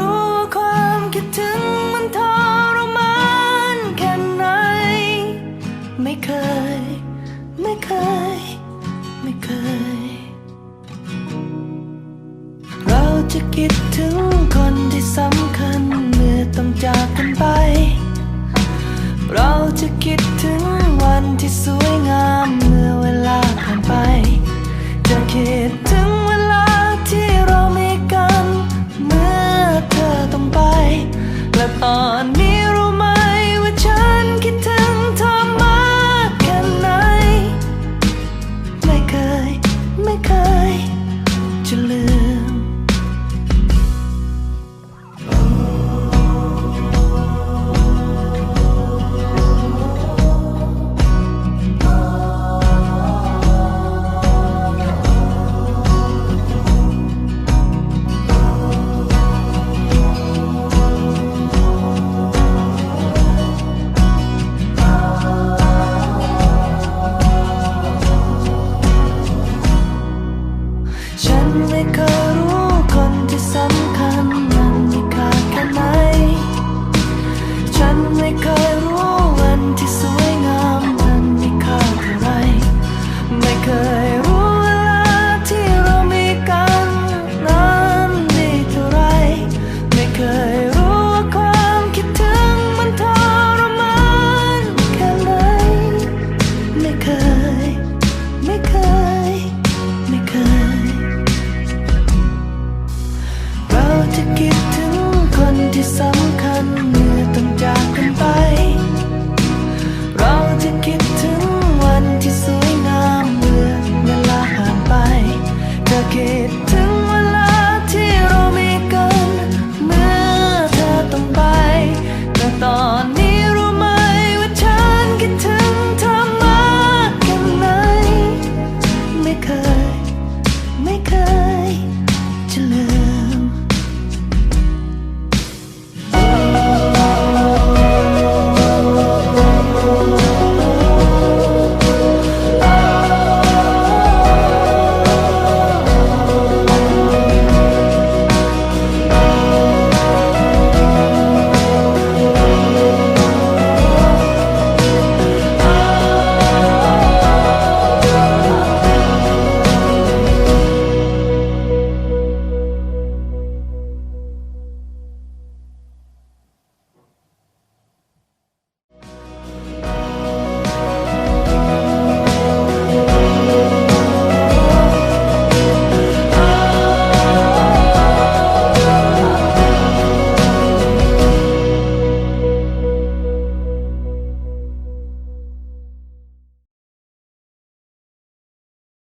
ู้ สวยงามเมื่อเวลาผ่านไปจะคิด ไม่เคยรู้คนที่สำคัญมันมีค่าแค่ไหน ฉันไม่เคย just some